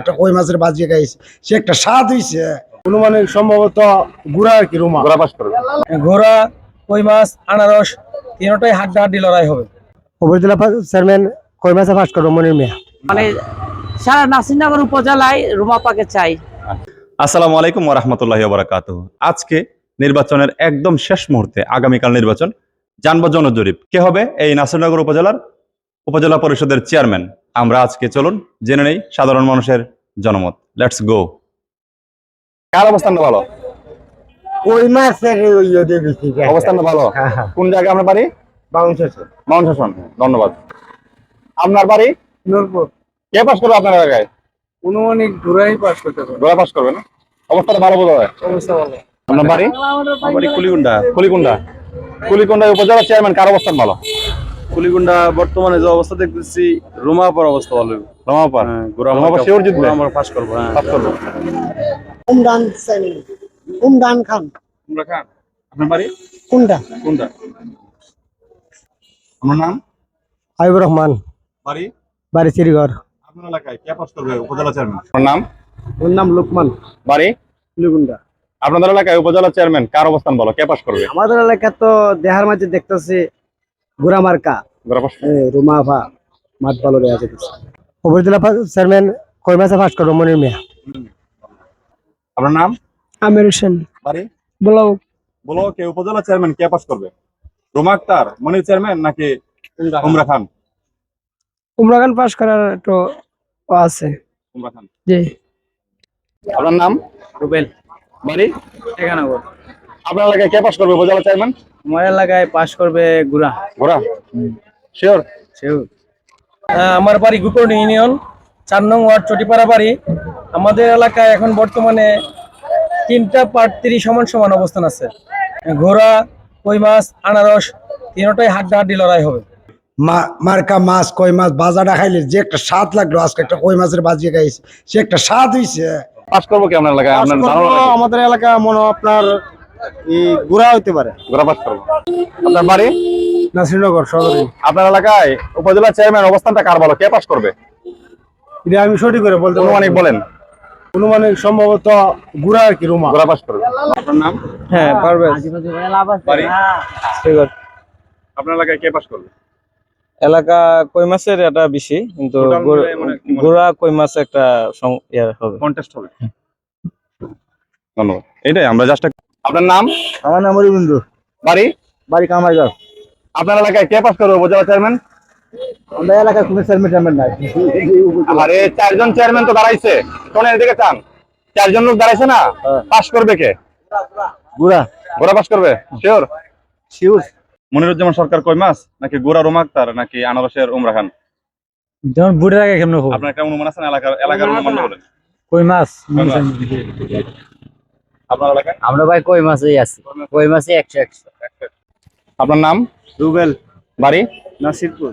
একটা কই মাছের বাজি খাইছে সে একটা স্বাদ হইছে। অনুমানিক সম্ভবত গুড়া আর কি রুমা। গোড়া পাস করবে। ঘোড়া কই মাছ আনারস তিনটাই হাড্ডাহাড্ডি লড়াই হবে। উপজেলা চেয়ারম্যান কই মাছে ফাঁস করব মনির মিয়া? মানে সারা নাসিরনগর উপজেলায় রুমাপাকে চাই। আসসালামু আলাইকুম ওরহামতুল্লাহি বারাকাত আজকে নির্বাচনের একদম শেষ মুহূর্তে আগামীকাল নির্বাচন। জানব জনজরিপ। কে হবে? এই নাসিরনগর উপজেলার উপজেলা পরিষদের চেয়ারম্যান। আমরা আজকে চলুন জেনে নেই সাধারণ মানুষের জনমত। লেটস গো কার অবস্থানটা ভালো? কই মাছের ইয়ে অবস্থানটা ভালো? কোন জায়গায় আমরা বাড়ি? ধন্যবাদ। আপনার বাড়ি? নূরপুর। কে পাস করবে আপনার এলাকায় অনুমানিক ঘুরাই পাস করতে পাস করবে না? অবস্থাটা ভালো বোঝা যায়। অবস্থা ভালো। আপনার বাড়ি? আমার বাড়ি কুলিকুন্ডা কুলিকুন্ডা কুলিকুন্ডা উপজেলা চেয়ারম্যান কার অবস্থান ভালো? কুলিগুন্ডা বর্তমানে যে অবস্থা দেখতেছি রোমাপার অবস্থা ভালো। রমাপা হ্যাঁ রমাপা শিওর জিতবে? আমরা পাস করব হ্যাঁ। পাস করবে। উমরান উমরান খান। তোমরা খান আপনার বাড়ি? কোনটা? কোনটা? আপনার নাম? হাবিবুর রহমান। বাড়ি? বাড়ি শ্রীগড় আপনার এলাকায় কে পাস করবে উপজেলা চেয়ারম্যান? আপনার নাম? ওর নাম লোকমান। বাড়ি? লিগুন্ডা আপনাদের এলাকায় উপজেলা চেয়ারম্যান কার অবস্থান বলো? কে পাস করবে? আমাদের এলাকা তো দেহার মাঝে দেখতেছি গুড়া মার্কা গোড়া পাস রুমা ভা মাঠ ভালো রে আছে উপজেলা চেয়ারম্যান কই মাছে ফাঁস মনির মিয়া? আপনার নাম? আমির হোসেন। বাড়ি? বলো বলো কে উপজেলা চেয়ারম্যান কে পাস করবে? রোমা আক্তার মনির চেয়ারম্যান নাকি উমরা খান? উমরা খান পাস করার একটু আছে। উমরা খান। জি। আপনার নাম? রুবেল। বাড়ি? টেকানগর আপনার এলাকায় কে পাস করবে উপজেলা চেয়ারম্যান? আমার এলাকায় পাস করবে গুড়া। ঘোড়া শিওর সেও আমার বাড়ি গুকরণ ইউনিয়ন চার নং ওয়ার্ড চটিপাড়া বাড়ি। আমাদের এলাকায় এখন বর্তমানে তিনটা প্রার্থীর সমান সমান অবস্থান আছে। ঘোড়া কই মাছ আনারস তিনটাই হাড্ডাহাড্ডি লড়াই হবে। মা- মার্কা মাছ কই মাছ বাজাটা খাইলে যে একটা স্বাদ লাগল আজকে একটা কই মাছের বাজিয়ে খাইছে সে একটা স্বাদ হইছে। পাস করব কি আপনার এলাকায়? আমাদের এলাকা মনে আপনার এই গুড়া হইতে পারে। করব। আপনার বাড়ি? নাসিরনগর সদরে। আপনার এলাকায় উপজেলা চেয়ারম্যান অবস্থানটা কার ভালো কে পাস করবে? এটা আমি সঠিক করে বলতে পারব না। অনুমানিক বলেন। অনুমানিক সম্ভবত গুড়া আর কি রুমা। করবে। আপনার নাম? হ্যাঁ পারবে বাড়ি? আপনার এলাকায় কে পাস করবে? এলাকা কই এটা বেশি কিন্তু হয়? গোড়া কই মাছ একটা ইয়ে হবে। কন্টেস্ট হবে। ধন্যবাদ। এটাই আমরা জাস্ট আপনার নাম? আমার নাম অরিবিন্দু। বাড়ি? বাড়ি কামারগাঁও আপনার এলাকায় কে পাস করবে উপজেলা চেয়ারম্যান? আমাদের এলাকায় কোনো চেয়ারম্যান টেয়ারম্যান নাই। আরে চারজন চেয়ারম্যান তো দাঁড়াইছে। শোনেন এদিকে চান? চারজন লোক দাঁড়াইছে না? পাস করবে কে? গুড়া। গোড়া পাস করবে? শিওর শিউর মনিরুজ্জামান সরকার কই মাস নাকি গোড়া রোমা আক্তার নাকি আনারসের উমরা খান? যেমন বুড়ের আগে কেমন হবে? আপনার একটা অনুমান আছে না এলাকার এলাকার অনুমান বলেন। কই মাছ। আপনার এলাকায়? আমরা ভাই কই মাছেই আছি। কই মাছে একশো একশো। আপনার নাম? রুবেল। বাড়ি? নাসিরপুর।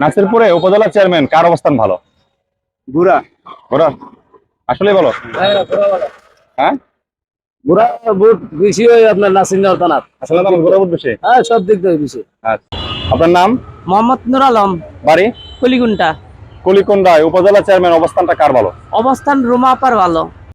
নাসিরপুরে উপজেলা চেয়ারম্যান কার অবস্থান ভালো? গুড়া গোড়া আসলেই ভালো। হ্যাঁ গুড়া বুট বেশি হয় আপনার নাসিরনগর থানার। আসলে গোড়া বুঝ বেশি? হ্যাঁ সব দিক দিয়ে বেশি। আচ্ছা। আপনার নাম? মোহাম্মদ নুর আলম। বাড়ি? কলিগুন্টা কলিকন্দায় উপজেলা চেয়ারম্যান অবস্থানটা কার ভালো? অবস্থান রুমাপার ভালো।